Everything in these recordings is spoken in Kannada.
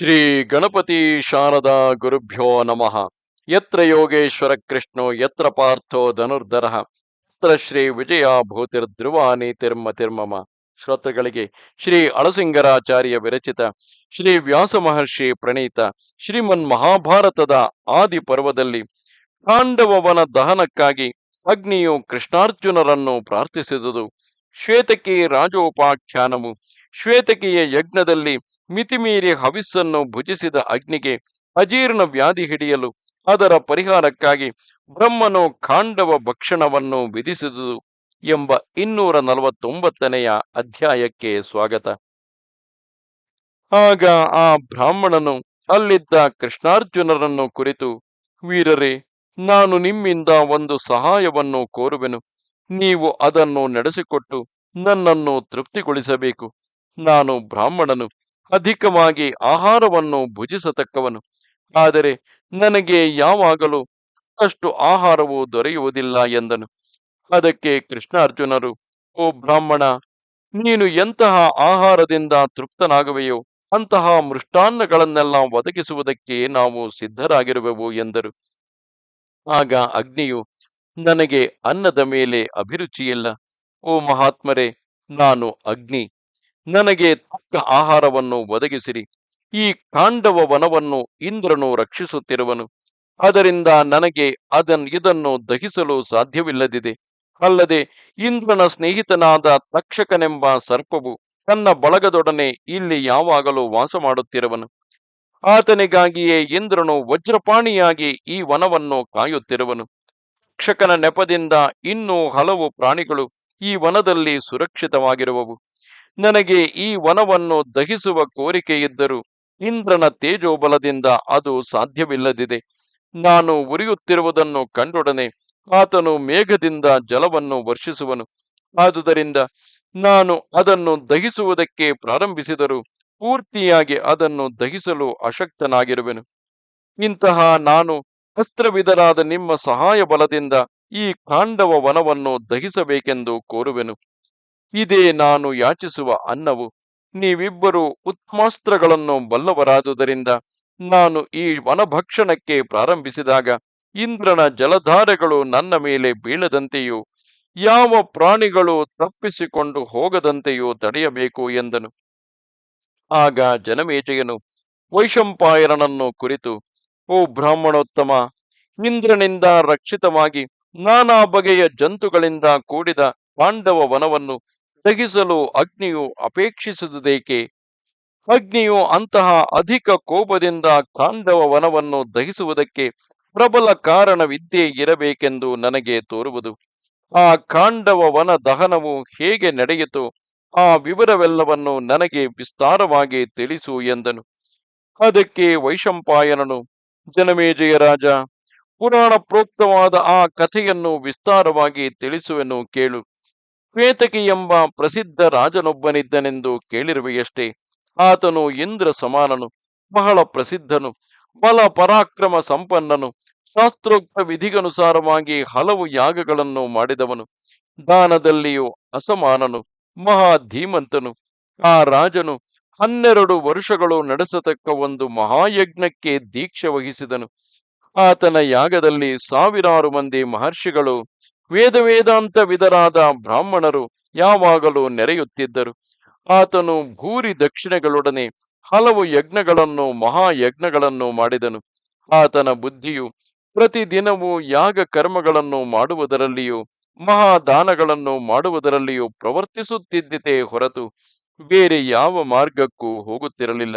ಶ್ರೀ ಗಣಪತಿ ಶಾರದಾ ಗುರುಭ್ಯೋ ನಮಃ. ಯತ್ರ ಯೋಗೇಶ್ವರ ಕೃಷ್ಣೋ, ಯತ್ರ ಪಾರ್ಥೋ ಧನುರ್ಧರ. ಯತ್ರ ಶ್ರೀ ವಿಜಯ ಭೂತಿರ್ಧ್ರುವ ನೀತಿರ್ಮ ತಿರ್ಮಮ ಶ್ರೋತೃಗಳಿಗೆ ಶ್ರೀ ಅಳಸಿಂಗರಾಚಾರ್ಯ ವಿರಚಿತ ಶ್ರೀ ವ್ಯಾಸ ಮಹರ್ಷಿ ಪ್ರಣೀತ ಶ್ರೀಮನ್ ಮಹಾಭಾರತದ ಆದಿ ಪರ್ವದಲ್ಲಿ ಪಾಂಡವವನ ದಹನಕ್ಕಾಗಿ ಅಗ್ನಿಯು ಕೃಷ್ಣಾರ್ಜುನರನ್ನು ಪ್ರಾರ್ಥಿಸಿದುದು. ಶ್ವೇತಕಿ ರಾಜೋಪಾಖ್ಯಾನವು ಶ್ವೇತಕಿಯ ಯಜ್ಞದಲ್ಲಿ ಮಿತಿಮೀರಿ ಹವಿಸ್ಸನ್ನು ಭುಜಿಸಿದ ಅಗ್ನಿಗೆ ಅಜೀರ್ಣ ವ್ಯಾಧಿ ಹಿಡಿಯಲು ಅದರ ಪರಿಹಾರಕ್ಕಾಗಿ ಬ್ರಹ್ಮನು ಖಾಂಡವ ಭಕ್ಷಣವನ್ನು ವಿಧಿಸಿದುದು ಎಂಬ ಇನ್ನೂರ ನಲವತ್ತೊಂಬತ್ತನೆಯ ಅಧ್ಯಾಯಕ್ಕೆ ಸ್ವಾಗತ. ಆಗ ಆ ಬ್ರಾಹ್ಮಣನು ಅಲ್ಲಿದ್ದ ಕೃಷ್ಣಾರ್ಜುನರನ್ನು ಕುರಿತು, ವೀರರೇ, ನಾನು ನಿಮ್ಮಿಂದ ಒಂದು ಸಹಾಯವನ್ನು ಕೋರುವೆನು. ನೀವು ಅದನ್ನು ನಡೆಸಿಕೊಟ್ಟು ನನ್ನನ್ನು ತೃಪ್ತಿಗೊಳಿಸಬೇಕು. ನಾನು ಬ್ರಾಹ್ಮಣನು. ಅಧಿಕವಾಗಿ ಆಹಾರವನ್ನು ಭುಜಿಸತಕ್ಕವನು. ಆದರೆ ನನಗೆ ಯಾವಾಗಲೂ ಅಷ್ಟು ಆಹಾರವು ದೊರೆಯುವುದಿಲ್ಲ ಎಂದನು. ಅದಕ್ಕೆ ಕೃಷ್ಣಾರ್ಜುನರು, ಓ ಬ್ರಾಹ್ಮಣ, ನೀನು ಎಂತಹ ಆಹಾರದಿಂದ ತೃಪ್ತನಾಗುವೆಯೋ, ಅಂತಹ ಮೃಷ್ಟಾನ್ನಗಳನ್ನೆಲ್ಲ ಒದಗಿಸುವುದಕ್ಕೆ ನಾವು ಸಿದ್ಧರಾಗಿರುವೆವು ಎಂದರು. ಆಗ ಅಗ್ನಿಯು, ನನಗೆ ಅನ್ನದ ಮೇಲೆ ಅಭಿರುಚಿಯಿಲ್ಲ. ಓ ಮಹಾತ್ಮರೇ, ನಾನು ಅಗ್ನಿ ನನಗೆ ತಕ್ಕ ಆಹಾರವನ್ನು ಒದಗಿಸಿರಿ. ಈ ಕಾಂಡವ ವನವನ್ನು ಇಂದ್ರನು ರಕ್ಷಿಸುತ್ತಿರುವನು. ಅದರಿಂದ ನನಗೆ ಅದನ್ ಇದನ್ನು ದಹಿಸಲು ಸಾಧ್ಯವಿಲ್ಲದಿದೆ. ಅಲ್ಲದೆ ಇಂದ್ರನ ಸ್ನೇಹಿತನಾದ ತಕ್ಷಕನೆಂಬ ಸರ್ಪವು ತನ್ನ ಬಳಗದೊಡನೆ ಇಲ್ಲಿ ಯಾವಾಗಲೂ ವಾಸ ಮಾಡುತ್ತಿರುವನು ಆತನಿಗಾಗಿಯೇ ಇಂದ್ರನು ವಜ್ರಪಾಣಿಯಾಗಿ ಈ ವನವನ್ನು ಕಾಯುತ್ತಿರುವನು. ತಕ್ಷಕನ ನೆಪದಿಂದ ಇನ್ನೂ ಹಲವು ಪ್ರಾಣಿಗಳು ಈ ವನದಲ್ಲಿ ಸುರಕ್ಷಿತವಾಗಿರುವವು. ನನಗೆ ಈ ವನವನ್ನು ದಹಿಸುವ ಕೋರಿಕೆ ಇದ್ದರೂ ಇಂದ್ರನ ತೇಜೋಬಲದಿಂದ ಅದು ಸಾಧ್ಯವಿಲ್ಲದಿದೆ. ನಾನು ಉರಿಯುತ್ತಿರುವುದನ್ನು ಕಂಡೊಡನೆ ಆತನು ಮೇಘದಿಂದ ಜಲವನ್ನು ವರ್ಷಿಸುವನು. ಆದುದರಿಂದ ನಾನು ಅದನ್ನು ದಹಿಸುವುದಕ್ಕೆ ಪ್ರಾರಂಭಿಸಿದರೂ ಪೂರ್ತಿಯಾಗಿ ಅದನ್ನು ದಹಿಸಲು ಅಶಕ್ತನಾಗಿರುವೆನು. ಇಂತಹ ನಾನು ಅಸ್ತ್ರವಿದರಾದ ನಿಮ್ಮ ಸಹಾಯ ಬಲದಿಂದ ಈ ಕಾಂಡವ ವನವನ್ನು ದಹಿಸಬೇಕೆಂದು ಕೋರುವೆನು. ಇದೇ ನಾನು ಯಾಚಿಸುವ ಅನ್ನವು ನೀವಿಬ್ಬರು ಉತ್ಮಾಸ್ತ್ರಗಳನ್ನು ಬಲ್ಲವರಾದುದರಿಂದ ನಾನು ಈ ವನಭಕ್ಷಣಕ್ಕೆ ಪ್ರಾರಂಭಿಸಿದಾಗ ಇಂದ್ರನ ಜಲಧಾರೆಗಳು ನನ್ನ ಮೇಲೆ ಬೀಳದಂತೆಯೂ ಯಾವ ಪ್ರಾಣಿಗಳು ತಪ್ಪಿಸಿಕೊಂಡು ಹೋಗದಂತೆಯೂ ತಡೆಯಬೇಕು ಎಂದನು. ಆಗ ಜನಮೇಜಯನು ವೈಶಂಪಾಯರನನ್ನು ಕುರಿತು, ಓ ಬ್ರಾಹ್ಮಣೋತ್ತಮ, ಇಂದ್ರನಿಂದ ರಕ್ಷಿತವಾಗಿ ನಾನಾ ಬಗೆಯ ಜಂತುಗಳಿಂದ ಕೂಡಿದ ಪಾಂಡವ ವನವನ್ನು ದಹಿಸಲು ಅಗ್ನಿಯು ಅಪೇಕ್ಷಿಸುವುದೇಕೆ? ಅಗ್ನಿಯು ಅಂತಹ ಅಧಿಕ ಕೋಪದಿಂದ ಕಾಂಡವ ವನವನ್ನು ದಹಿಸುವುದಕ್ಕೆ ಪ್ರಬಲ ಕಾರಣವಿದ್ದೇ ಇರಬೇಕೆಂದು ನನಗೆ ತೋರುವುದು. ಆ ಕಾಂಡವ ವನ ದಹನವು ಹೇಗೆ ನಡೆಯಿತು, ಆ ವಿವರವೆಲ್ಲವನ್ನು ನನಗೆ ವಿಸ್ತಾರವಾಗಿ ತಿಳಿಸು ಎಂದನು. ಅದಕ್ಕೆ ವೈಶಂಪಾಯನನು ಜನಮೇಜಯ ರಾಜ, ಪುರಾಣ ಪ್ರೋಕ್ತವಾದ ಆ ಕಥೆಯನ್ನು ವಿಸ್ತಾರವಾಗಿ ತಿಳಿಸುವೆನು ಕೇಳು. ಶ್ವೇತಕಿ ಎಂಬ ಪ್ರಸಿದ್ಧ ರಾಜನೊಬ್ಬನಿದ್ದನೆಂದು ಕೇಳಿರುವೆಯಷ್ಟೇ. ಆತನು ಇಂದ್ರ ಸಮಾನನು, ಬಹಳ ಪ್ರಸಿದ್ಧನು, ಬಲ ಪರಾಕ್ರಮ ಸಂಪನ್ನನು, ಶಾಸ್ತ್ರೋಕ್ತ ವಿಧಿಗನುಸಾರವಾಗಿ ಹಲವು ಯಾಗಗಳನ್ನು ಮಾಡಿದವನು, ದಾನದಲ್ಲಿಯೂ ಅಸಮಾನನು ಮಹಾ ಧೀಮಂತನು ಆ ರಾಜನು ಹನ್ನೆರಡು ವರ್ಷಗಳು ನಡೆಸತಕ್ಕ ಒಂದು ಮಹಾಯಜ್ಞಕ್ಕೆ ದೀಕ್ಷೆ ವಹಿಸಿದನು. ಆತನ ಯಾಗದಲ್ಲಿ ಸಾವಿರಾರು ಮಂದಿ ಮಹರ್ಷಿಗಳು ವೇದ ವೇದಾಂತ ವಿಧರಾದ ಬ್ರಾಹ್ಮಣರು ಯಾವಾಗಲೂ ನೆರೆಯುತ್ತಿದ್ದರು. ಆತನು ಭೂರಿ ದಕ್ಷಿಣೆಗಳೊಡನೆ ಹಲವು ಯಜ್ಞಗಳನ್ನು ಮಹಾಯಜ್ಞಗಳನ್ನು ಮಾಡಿದನು. ಆತನ ಬುದ್ಧಿಯು ಪ್ರತಿದಿನವೂ ಯಾಗ ಕರ್ಮಗಳನ್ನು ಮಾಡುವುದರಲ್ಲಿಯೂ ಮಹಾದಾನಗಳನ್ನು ಮಾಡುವುದರಲ್ಲಿಯೂ ಪ್ರವರ್ತಿಸುತ್ತಿದ್ದಿತೇ ಹೊರತು ಬೇರೆ ಯಾವ ಮಾರ್ಗಕ್ಕೂ ಹೋಗುತ್ತಿರಲಿಲ್ಲ.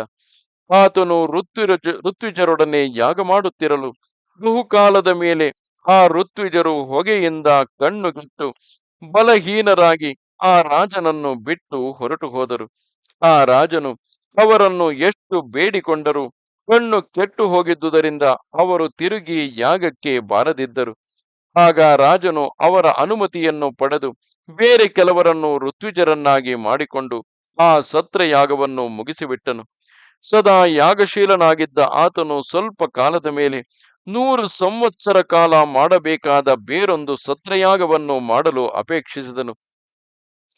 ಆತನು ಋತ್ವಿರಜ, ಋತ್ವಿಜರೊಡನೆ ಯಾಗ ಮಾಡುತ್ತಿರಲು ಬಹುಕಾಲದ ಮೇಲೆ ಆ ಋತ್ವಿಜರು ಹೊಗೆಯಿಂದ ಕಣ್ಣುಗಿಟ್ಟು ಬಲಹೀನರಾಗಿ ಆ ರಾಜನನ್ನು ಬಿಟ್ಟು ಹೊರಟು ಹೋದರು. ಆ ರಾಜನು ಅವರನ್ನು ಎಷ್ಟು ಬೇಡಿಕೊಂಡರು, ಕಣ್ಣು ಕೆಟ್ಟು ಹೋಗಿದ್ದುದರಿಂದ ಅವರು ತಿರುಗಿ ಯಾಗಕ್ಕೆ ಬಾರದಿದ್ದರು. ಆಗ ರಾಜನು ಅವರ ಅನುಮತಿಯನ್ನು ಪಡೆದು ಬೇರೆ ಕೆಲವರನ್ನು ಋತ್ವಿಜರನ್ನಾಗಿ ಮಾಡಿಕೊಂಡು ಆ ಸತ್ರ ಯಾಗವನ್ನು ಮುಗಿಸಿಬಿಟ್ಟನು. ಸದಾ ಯಾಗಶೀಲನಾಗಿದ್ದ ಆತನು ಸ್ವಲ್ಪ ಕಾಲದ ಮೇಲೆ ನೂರು ಸಂವತ್ಸರ ಕಾಲ ಮಾಡಬೇಕಾದ ಬೇರೊಂದು ಸತ್ರಯಾಗವನ್ನು ಮಾಡಲು ಅಪೇಕ್ಷಿಸಿದನು.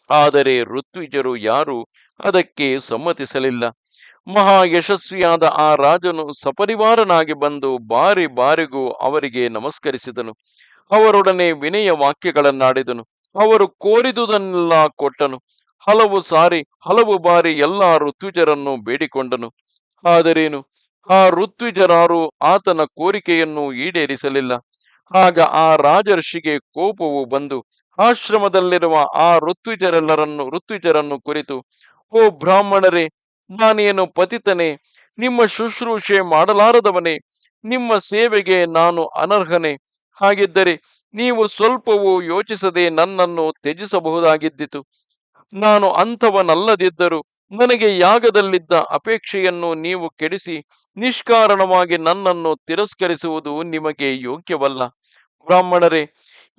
ಆದರೆ ಋತ್ವಿಜರು ಯಾರು ಅದಕ್ಕೆ ಸಮ್ಮತಿಸಲಿಲ್ಲ. ಮಹಾ ಯಶಸ್ವಿಯಾದ ಆ ರಾಜನು ಸಪರಿವಾರನಾಗಿ ಬಂದು ಬಾರಿ ಬಾರಿಗೂ ಅವರಿಗೆ ನಮಸ್ಕರಿಸಿದನು. ಅವರೊಡನೆ ವಿನಯ ವಾಕ್ಯಗಳನ್ನಾಡಿದನು. ಅವರು ಕೋರಿದುದನ್ನೆಲ್ಲ ಕೊಟ್ಟನು. ಹಲವು ಸಾರಿ, ಹಲವು ಬಾರಿ ಎಲ್ಲಾ ಋತ್ವಿಜರನ್ನು ಬೇಡಿಕೊಂಡನು. ಆದರೇನು? ಆ ಋತ್ವಿಜರಾರು ಆತನ ಕೋರಿಕೆಯನ್ನು ಈಡೇರಿಸಲಿಲ್ಲ. ಆಗ ಆ ರಾಜರ್ಷಿಗೆ ಕೋಪವು ಬಂದು ಆಶ್ರಮದಲ್ಲಿರುವ ಆ ಋತ್ವಿಜರೆಲ್ಲರನ್ನು, ಋತ್ವಿಜರನ್ನು ಕುರಿತು, ಓ ಬ್ರಾಹ್ಮಣರೇ, ನಾನೇನು ಪತಿತನೇ? ನಿಮ್ಮ ಶುಶ್ರೂಷೆ ಮಾಡಲಾರದವನೇ? ನಿಮ್ಮ ಸೇವೆಗೆ ನಾನು ಅನರ್ಹನೆ? ಹಾಗಿದ್ದರೆ ನೀವು ಸ್ವಲ್ಪವೂ ಯೋಚಿಸದೆ ನನ್ನನ್ನು ತ್ಯಜಿಸಬಹುದಾಗಿದ್ದಿತು. ನಾನು ಅಂಥವನಲ್ಲದಿದ್ದರೂ ನನಗೆ ಯಾಗದಲ್ಲಿದ್ದ ಅಪೇಕ್ಷೆಯನ್ನು ನೀವು ಕೆಡಿಸಿ ನಿಷ್ಕಾರಣವಾಗಿ ನನ್ನನ್ನು ತಿರಸ್ಕರಿಸುವುದು ನಿಮಗೆ ಯೋಗ್ಯವಲ್ಲ. ಬ್ರಾಹ್ಮಣರೇ,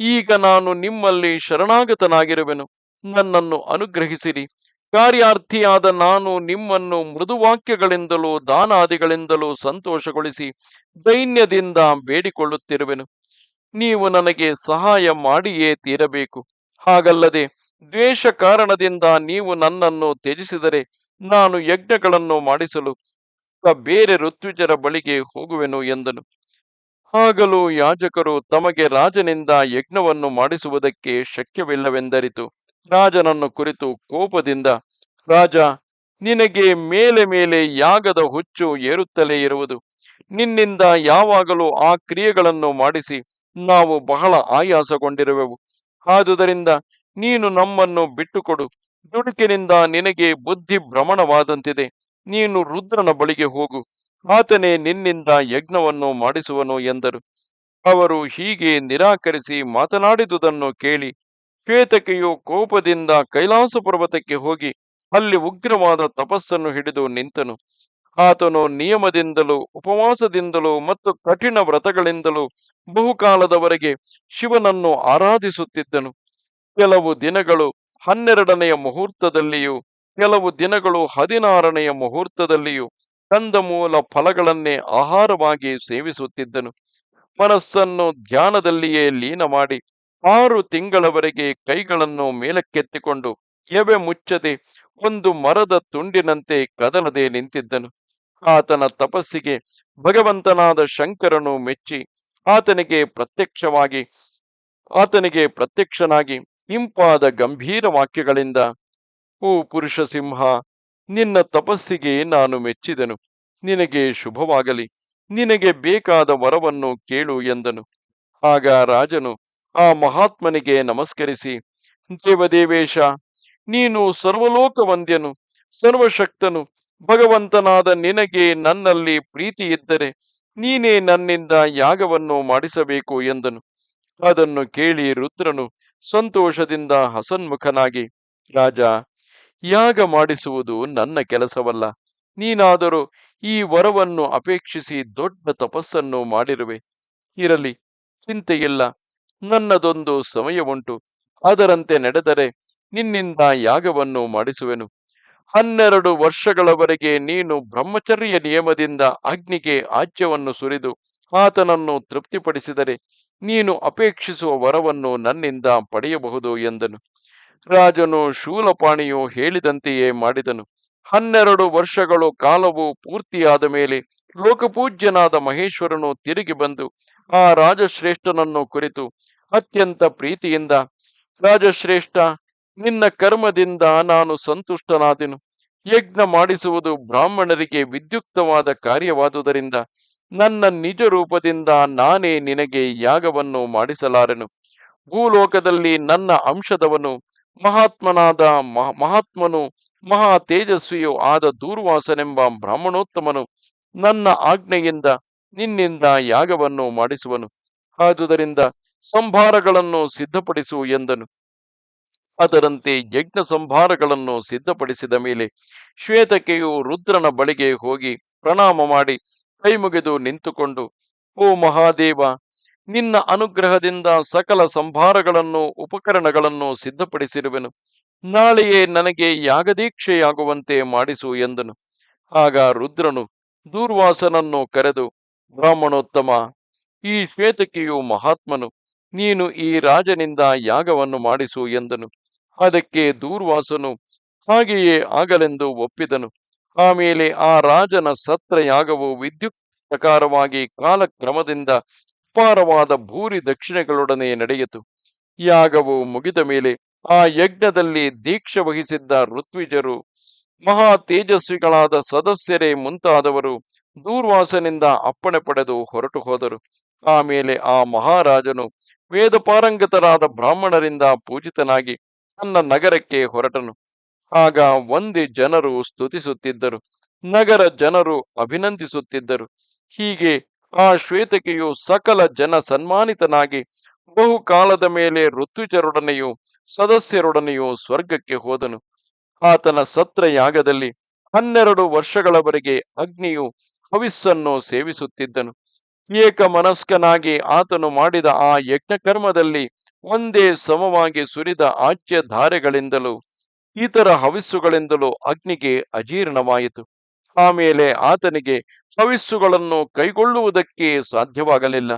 ಈಗ ನಾನು ನಿಮ್ಮಲ್ಲಿ ಶರಣಾಗತನಾಗಿರುವೆನು. ನನ್ನನ್ನು ಅನುಗ್ರಹಿಸಿರಿ. ಕಾರ್ಯಾರ್ಥಿಯಾದ ನಾನು ನಿಮ್ಮನ್ನು ಮೃದುವಾಕ್ಯಗಳಿಂದಲೂ ದಾನಾದಿಗಳಿಂದಲೂ ಸಂತೋಷಗೊಳಿಸಿ ದೈನ್ಯದಿಂದ ಬೇಡಿಕೊಳ್ಳುತ್ತಿರುವೆನು. ನೀವು ನನಗೆ ಸಹಾಯ ಮಾಡಿಯೇ ತೀರಬೇಕು. ಹಾಗಲ್ಲದೆ ದ್ವೇಷ ಕಾರಣದಿಂದ ನೀವು ನನ್ನನ್ನು ತ್ಯಜಿಸಿದರೆ ನಾನು ಯಜ್ಞಗಳನ್ನು ಮಾಡಿಸಲು ಬೇರೆ ಋತ್ವಿಜರ ಬಳಿಗೆ ಹೋಗುವೆನು ಎಂದನು. ಆಗಲೂ ಯಾಜಕರು ತಮಗೆ ರಾಜನಿಂದ ಯಜ್ಞವನ್ನು ಮಾಡಿಸುವುದಕ್ಕೆ ಶಕ್ಯವಿಲ್ಲವೆಂದರಿತು. ರಾಜನನ್ನು ಕುರಿತು ಕೋಪದಿಂದ, ರಾಜ, ನಿನಗೆ ಮೇಲೆ ಮೇಲೆ ಯಾಗದ ಹುಚ್ಚು ಏರುತ್ತಲೇ ಇರುವುದು. ನಿನ್ನಿಂದ ಯಾವಾಗಲೂ ಆ ಕ್ರಿಯೆಗಳನ್ನು ಮಾಡಿಸಿ ನಾವು ಬಹಳ ಆಯಾಸಗೊಂಡಿರುವೆವು. ಆದುದರಿಂದ ನೀನು ನಮ್ಮನ್ನು ಬಿಟ್ಟುಕೊಡು. ದುಡುಕಿನಿಂದ ನಿನಗೆ ಬುದ್ಧಿ ಭ್ರಮಣವಾದಂತಿದೆ. ನೀನು ರುದ್ರನ ಬಳಿಗೆ ಹೋಗು. ಆತನೇ ನಿನ್ನಿಂದ ಯಜ್ಞವನ್ನು ಮಾಡಿಸುವನು ಎಂದರು. ಅವರು ಹೀಗೆ ನಿರಾಕರಿಸಿ ಮಾತನಾಡಿದುದನ್ನು ಕೇಳಿ ಶ್ವೇತಕೆಯು ಕೋಪದಿಂದ ಕೈಲಾಸ ಪರ್ವತಕ್ಕೆ ಹೋಗಿ ಅಲ್ಲಿ ಉಗ್ರವಾದ ತಪಸ್ಸನ್ನು ಹಿಡಿದು ನಿಂತನು. ಆತನು ನಿಯಮದಿಂದಲೂ, ಉಪವಾಸದಿಂದಲೂ ಮತ್ತು ಕಠಿಣ ವ್ರತಗಳಿಂದಲೂ ಬಹುಕಾಲದವರೆಗೆ ಶಿವನನ್ನು ಆರಾಧಿಸುತ್ತಿದ್ದನು. ಕೆಲವು ದಿನಗಳು ಹನ್ನೆರಡನೆಯ ಮುಹೂರ್ತದಲ್ಲಿಯೂ, ಕೆಲವು ದಿನಗಳು ಹದಿನಾರನೆಯ ಮುಹೂರ್ತದಲ್ಲಿಯೂ ಕಂದಮೂಲ ಫಲಗಳನ್ನೇ ಆಹಾರವಾಗಿ ಸೇವಿಸುತ್ತಿದ್ದನು. ಮನಸ್ಸನ್ನು ಧ್ಯಾನದಲ್ಲಿಯೇ ಲೀನ ಮಾಡಿ ಆರು ತಿಂಗಳವರೆಗೆ ಕೈಗಳನ್ನು ಮೇಲಕ್ಕೆತ್ತಿಕೊಂಡು ಎವೆ ಮುಚ್ಚದೆ ಒಂದು ಮರದ ತುಂಡಿನಂತೆ ಕದಲದೆ ನಿಂತಿದ್ದನು. ಆತನ ತಪಸ್ಸಿಗೆ ಭಗವಂತನಾದ ಶಂಕರನು ಮೆಚ್ಚಿ ಆತನಿಗೆ ಪ್ರತ್ಯಕ್ಷವಾಗಿ, ಆತನಿಗೆ ಪ್ರತ್ಯಕ್ಷನಾಗಿ ಇಂಪಾದ ಗಂಭೀರ ವಾಕ್ಯಗಳಿಂದ, ಓ ಪುರುಷ ಸಿಂಹ, ನಿನ್ನ ತಪಸ್ಸಿಗೆ ನಾನು ಮೆಚ್ಚಿದನು. ನಿನಗೆ ಶುಭವಾಗಲಿ. ನಿನಗೆ ಬೇಕಾದ ವರವನ್ನು ಕೇಳು ಎಂದನು. ಆಗ ರಾಜನು, ಆ ಮಹಾತ್ಮನಿಗೆ ನಮಸ್ಕರಿಸಿ. ದೇವದೇವೇಶ, ನೀನು ಸರ್ವಲೋಕ ವಂದ್ಯನು ಸರ್ವಶಕ್ತನು. ಭಗವಂತನಾದ ನಿನಗೆ ನನ್ನಲ್ಲಿ ಪ್ರೀತಿ ಇದ್ದರೆ ನೀನೇ ನನ್ನಿಂದ ಯಾಗವನ್ನು ಮಾಡಿಸಬೇಕು ಎಂದನು. ಅದನ್ನು ಕೇಳಿ ರುದ್ರನು ಸಂತೋಷದಿಂದ ಹಸನ್ಮುಖನಾಗಿ, ರಾಜ, ಯಾಗ ಮಾಡಿಸುವುದು ನನ್ನ ಕೆಲಸವಲ್ಲ. ನೀನಾದರೂ ಈ ವರವನ್ನು ಅಪೇಕ್ಷಿಸಿ ದೊಡ್ಡ ತಪಸ್ಸನ್ನು ಮಾಡಿರುವೆ. ಇರಲಿ, ಚಿಂತೆಯಿಲ್ಲ. ನನ್ನದೊಂದು ಸಮಯವುಂಟು. ಅದರಂತೆ ನಡೆದರೆ ನಿನ್ನಿಂದ ಯಾಗವನ್ನು ಮಾಡಿಸುವೆನು. ಹನ್ನೆರಡು ವರ್ಷಗಳವರೆಗೆ ನೀನು ಬ್ರಹ್ಮಚರ್ಯ ನಿಯಮದಿಂದ ಅಗ್ನಿಗೆ ಆಜ್ಯವನ್ನು ಸುರಿದು ಆತನನ್ನು ತೃಪ್ತಿಪಡಿಸಿದರೆ ನೀನು ಅಪೇಕ್ಷಿಸುವ ವರವನ್ನು ನನ್ನಿಂದ ಪಡೆಯಬಹುದು ಎಂದನು. ರಾಜನು ಶೂಲಪಾಣಿಯು ಹೇಳಿದಂತೆಯೇ ಮಾಡಿದನು. ಹನ್ನೆರಡು ವರ್ಷಗಳು ಕಾಲವು ಪೂರ್ತಿಯಾದ ಮೇಲೆ ಲೋಕಪೂಜ್ಯನಾದ ಮಹೇಶ್ವರನು ತಿರುಗಿ ಬಂದು ಆ ರಾಜಶ್ರೇಷ್ಠನನ್ನು ಕುರಿತು ಅತ್ಯಂತ ಪ್ರೀತಿಯಿಂದ, ರಾಜಶ್ರೇಷ್ಠ, ನಿನ್ನ ಕರ್ಮದಿಂದ ನಾನು ಸಂತುಷ್ಟನಾದೆನು. ಯಜ್ಞ ಮಾಡಿಸುವುದು ಬ್ರಾಹ್ಮಣರಿಗೆ ವಿದ್ಯುಕ್ತವಾದ ಕಾರ್ಯವಾದುದರಿಂದ ನನ್ನ ನಿಜ ರೂಪದಿಂದ ನಾನೇ ನಿನಗೆ ಯಾಗವನ್ನು ಮಾಡಿಸಲಾರೆನು? ಭೂಲೋಕದಲ್ಲಿ ನನ್ನ ಅಂಶದವನು ಮಹಾತ್ಮನಾದ ಮಹಾತ್ಮನು, ಮಹಾ ತೇಜಸ್ವಿಯೂ ಆದ ದೂರ್ವಾಸನೆಂಬ ಬ್ರಾಹ್ಮಣೋತ್ತಮನು ನನ್ನ ಆಜ್ಞೆಯಿಂದ ನಿನ್ನಿಂದ ಯಾಗವನ್ನು ಮಾಡಿಸುವನು. ಆದುದರಿಂದ ಸಂಭಾರಗಳನ್ನು ಸಿದ್ಧಪಡಿಸು ಎಂದನು. ಅದರಂತೆ ಯಜ್ಞ ಸಂಭಾರಗಳನ್ನು ಸಿದ್ಧಪಡಿಸಿದ ಮೇಲೆ ಶ್ವೇತಕೆಯು ರುದ್ರನ ಬಳಿಗೆ ಹೋಗಿ ಪ್ರಣಾಮ ಮಾಡಿ ಕೈಮುಗಿದು ನಿಂತುಕೊಂಡು, ಓ ಮಹಾದೇವ, ನಿನ್ನ ಅನುಗ್ರಹದಿಂದ ಸಕಲ ಸಂಭಾರಗಳನ್ನು, ಉಪಕರಣಗಳನ್ನು ಸಿದ್ಧಪಡಿಸಿರುವೆನು. ನಾಳೆಯೇ ನನಗೆ ಯಾಗದೀಕ್ಷೆಯಾಗುವಂತೆ ಮಾಡಿಸು ಎಂದನು. ಆಗ ರುದ್ರನು ದೂರ್ವಾಸನನ್ನು ಕರೆದು, ಬ್ರಾಹ್ಮಣೋತ್ತಮ, ಈ ಶ್ವೇತಕಿಯು ಮಹಾತ್ಮನು, ನೀನು ಈ ರಾಜನಿಂದ ಯಾಗವನ್ನು ಮಾಡಿಸು ಎಂದನು. ಅದಕ್ಕೆ ದೂರ್ವಾಸನು, ಹಾಗೆಯೇ ಆಗಲೆಂದು ಒಪ್ಪಿದನು. ಆಮೇಲೆ ಆ ರಾಜನ ಸತ್ರ ಯಾಗವು ವಿದ್ಯುತ್ ಪ್ರಕಾರವಾಗಿ ಕಾಲಕ್ರಮದಿಂದ ಅಪಾರವಾದ ಭೂರಿ ದಕ್ಷಿಣೆಗಳೊಡನೆ ನಡೆಯಿತು. ಯಾಗವು ಮುಗಿದ ಮೇಲೆ ಆ ಯಜ್ಞದಲ್ಲಿ ದೀಕ್ಷೆ ವಹಿಸಿದ್ದ ಋತ್ವಿಜರು, ಮಹಾ ತೇಜಸ್ವಿಗಳಾದ ಸದಸ್ಯರೇ ಮುಂತಾದವರು ದೂರ್ವಾಸನಿಂದ ಅಪ್ಪಣೆ ಪಡೆದು ಹೊರಟು ಹೋದರು. ಆಮೇಲೆ ಆ ಮಹಾರಾಜನು ವೇದಪಾರಂಗತರಾದ ಬ್ರಾಹ್ಮಣರಿಂದ ಪೂಜಿತನಾಗಿ ತನ್ನ ನಗರಕ್ಕೆ ಹೊರಟನು. ಆಗ ಒಂದೇ ಜನರು ಸ್ತುತಿಸುತ್ತಿದ್ದರು. ನಗರ ಜನರು ಅಭಿನಂದಿಸುತ್ತಿದ್ದರು. ಹೀಗೆ ಆ ಶ್ವೇತಕೆಯು ಸಕಲ ಜನ ಸನ್ಮಾನಿತನಾಗಿ ಬಹುಕಾಲದ ಮೇಲೆ ಋತ್ವಿಜರೊಡನೆಯೂ ಸದಸ್ಯರೊಡನೆಯೂ ಸ್ವರ್ಗಕ್ಕೆ ಹೋದನು. ಆತನ ಸತ್ರ ಯಾಗದಲ್ಲಿ ಹನ್ನೆರಡು ವರ್ಷಗಳವರೆಗೆ ಅಗ್ನಿಯು ಹವಿಸ್ಸನ್ನು ಸೇವಿಸುತ್ತಿದ್ದನು. ಏಕ ಮನಸ್ಕನಾಗಿ ಆತನು ಮಾಡಿದ ಆ ಯಜ್ಞಕರ್ಮದಲ್ಲಿ ಒಂದೇ ಸಮವಾಗಿ ಸುರಿದ ಆಚ್ಯ ಧಾರೆಗಳಿಂದಲೂ ಇತರ ಹವಿಸ್ಸುಗಳಿಂದಲೂ ಅಗ್ನಿಗೆ ಅಜೀರ್ಣವಾಯಿತು. ಆಮೇಲೆ ಆತನಿಗೆ ಹವಿಸ್ಸುಗಳನ್ನು ಕೈಗೊಳ್ಳುವುದಕ್ಕೆ ಸಾಧ್ಯವಾಗಲಿಲ್ಲ.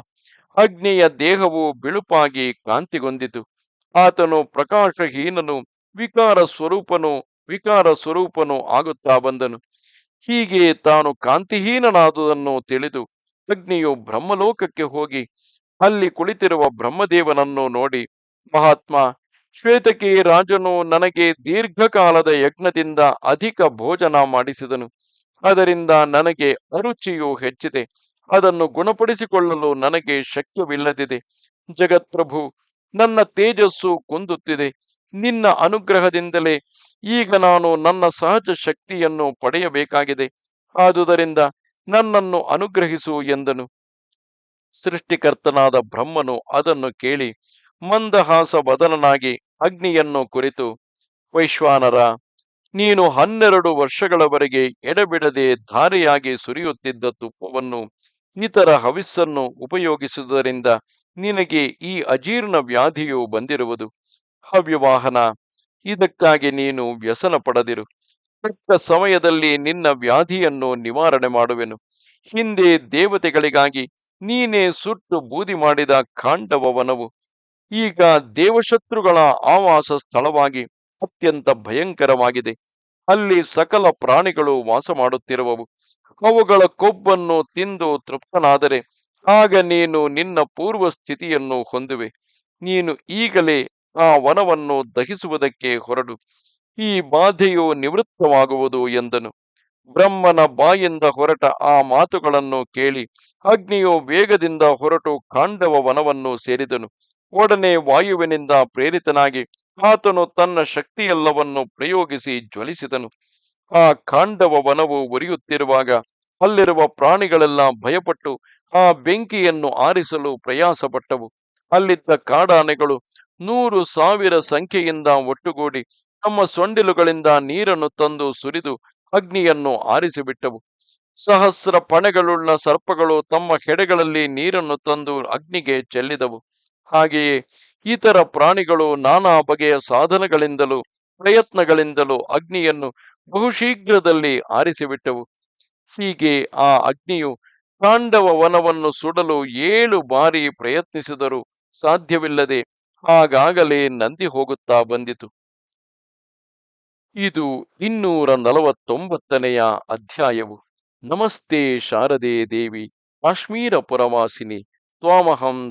ಅಗ್ನಿಯ ದೇಹವು ಬಿಳುಪಾಗಿ ಕಾಂತಿಗೊಂದಿತು ಆತನು ಪ್ರಕಾಶಹೀನನು ವಿಕಾರ ಸ್ವರೂಪನು ವಿಕಾರ ಸ್ವರೂಪನು ಆಗುತ್ತಾ ಬಂದನು. ಹೀಗೆ ತಾನು ಕಾಂತಿಹೀನನಾದುದನ್ನು ತಿಳಿದು ಅಗ್ನಿಯು ಬ್ರಹ್ಮಲೋಕಕ್ಕೆ ಹೋಗಿ ಅಲ್ಲಿ ಕುಳಿತಿರುವ ಬ್ರಹ್ಮದೇವನನ್ನು ನೋಡಿ, ಮಹಾತ್ಮ ಶ್ವೇತಕಿ ರಾಜನು ನನಗೆ ದೀರ್ಘಕಾಲದ ಯಜ್ಞದಿಂದ ಅಧಿಕ ಭೋಜನ ಮಾಡಿಸಿದನು. ಅದರಿಂದ ನನಗೆ ಅರುಚಿಯು ಹೆಚ್ಚಿದೆ. ಅದನ್ನು ಗುಣಪಡಿಸಿಕೊಳ್ಳಲು ನನಗೆ ಶಕ್ಯವಿಲ್ಲದಿದೆ. ಜಗತ್ಪ್ರಭು, ನನ್ನ ತೇಜಸ್ಸು ಕುಂದುತ್ತಿದೆ. ನಿನ್ನ ಅನುಗ್ರಹದಿಂದಲೇ ಈಗ ನಾನು ನನ್ನ ಸಹಜ ಶಕ್ತಿಯನ್ನು ಪಡೆಯಬೇಕಾಗಿದೆ. ಆದುದರಿಂದ ನನ್ನನ್ನು ಅನುಗ್ರಹಿಸು ಎಂದನು. ಸೃಷ್ಟಿಕರ್ತನಾದ ಬ್ರಹ್ಮನು ಅದನ್ನು ಕೇಳಿ ಮಂದಹಾಸ ಬದಲನಾಗಿ ಅಗ್ನಿಯನ್ನು ಕುರಿತು, ವೈಶ್ವಾನರ, ನೀನು ಹನ್ನೆರಡು ವರ್ಷಗಳವರೆಗೆ ಎಡಬಿಡದೆ ಧಾರೆಯಾಗಿ ಸುರಿಯುತ್ತಿದ್ದ ತುಪ್ಪವನ್ನು, ಇತರ ಹವಿಸ್ಸನ್ನು ಉಪಯೋಗಿಸುವುದರಿಂದ ನಿನಗೆ ಈ ಅಜೀರ್ಣ ವ್ಯಾಧಿಯು ಬಂದಿರುವುದು. ಹವ್ಯವಾಹನ, ಇದಕ್ಕಾಗಿ ನೀನು ವ್ಯಸನ ಪಡೆದಿರು. ತಕ್ಕ ಸಮಯದಲ್ಲಿ ನಿನ್ನ ವ್ಯಾಧಿಯನ್ನು ನಿವಾರಣೆ ಮಾಡುವೆನು. ಹಿಂದೆ ದೇವತೆಗಳಿಗಾಗಿ ನೀನೇ ಸುಟ್ಟು ಬೂದಿ ಮಾಡಿದ ಕಾಂಡವ ವನವು ಈಗ ದೇವಶತ್ರುಗಳ ಆವಾಸ ಸ್ಥಳವಾಗಿ ಅತ್ಯಂತ ಭಯಂಕರವಾಗಿದೆ. ಅಲ್ಲಿ ಸಕಲ ಪ್ರಾಣಿಗಳು ವಾಸ ಮಾಡುತ್ತಿರುವವು. ಅವುಗಳ ಕೊಬ್ಬನ್ನು ತಿಂದು ತೃಪ್ತನಾದರೆ ಆಗ ನೀನು ನಿನ್ನ ಪೂರ್ವ ಸ್ಥಿತಿಯನ್ನು ಹೊಂದುವೆ. ನೀನು ಈಗಲೇ ಆ ವನವನ್ನು ದಹಿಸುವುದಕ್ಕೆ ಹೊರಡು. ಈ ಬಾಧೆಯು ನಿವೃತ್ತವಾಗುವುದು ಎಂದನು. ಬ್ರಹ್ಮನ ಬಾಯಿಂದ ಹೊರಟ ಆ ಮಾತುಗಳನ್ನು ಕೇಳಿ ಅಗ್ನಿಯು ವೇಗದಿಂದ ಹೊರಟು ಕಾಂಡವ ವನವನ್ನು ಸೇರಿದನು. ಒಡನೆ ವಾಯುವಿನಿಂದ ಪ್ರೇರಿತನಾಗಿ ಆತನು ತನ್ನ ಶಕ್ತಿಯೆಲ್ಲವನ್ನು ಪ್ರಯೋಗಿಸಿ ಜ್ವಲಿಸಿದನು. ಆ ಕಾಂಡವ ವನವು ಉರಿಯುತ್ತಿರುವಾಗ ಅಲ್ಲಿರುವ ಪ್ರಾಣಿಗಳೆಲ್ಲ ಭಯಪಟ್ಟು ಆ ಬೆಂಕಿಯನ್ನು ಆರಿಸಲು ಪ್ರಯಾಸಪಟ್ಟವು. ಅಲ್ಲಿದ್ದ ಕಾಡಾನೆಗಳು ನೂರು ಸಾವಿರ ಸಂಖ್ಯೆಯಿಂದ ಒಟ್ಟುಗೂಡಿ ತಮ್ಮ ಸೊಂಡಿಲುಗಳಿಂದ ನೀರನ್ನು ತಂದು ಸುರಿದು ಅಗ್ನಿಯನ್ನು ಆರಿಸಿಬಿಟ್ಟವು. ಸಹಸ್ರ ಪಣೆಗಳುಳ್ಳ ಸರ್ಪಗಳು ತಮ್ಮ ಹೆಡೆಗಳಲ್ಲಿ ನೀರನ್ನು ತಂದು ಅಗ್ನಿಗೆ ಚೆಲ್ಲಿದವು. ಹಾಗೆಯೇ ಇತರ ಪ್ರಾಣಿಗಳು ನಾನಾ ಬಗೆಯ ಸಾಧನಗಳಿಂದಲೂ ಪ್ರಯತ್ನಗಳಿಂದಲೂ ಅಗ್ನಿಯನ್ನು ಬಹುಶೀಘ್ರದಲ್ಲಿ ಆರಿಸಿಬಿಟ್ಟವು. ಹೀಗೆ ಆ ಅಗ್ನಿಯು ಕಾಂಡವ ವನವನ್ನು ಸುಡಲು ಏಳು ಬಾರಿ ಪ್ರಯತ್ನಿಸಿದರೂ ಸಾಧ್ಯವಿಲ್ಲದೆ ಆಗಾಗಲೇ ನಂದಿ ಹೋಗುತ್ತಾ ಬಂದಿತು. ಇದು ಇನ್ನೂರ ನಲವತ್ತೊಂಬತ್ತನೆಯ ಅಧ್ಯಾಯವು. ನಮಸ್ತೆ ಶಾರದೆ ದೇವಿ, ಕಾಶ್ಮೀರ ಪುರವಾಸಿನಿ, ತ್ವಾಮಹಂ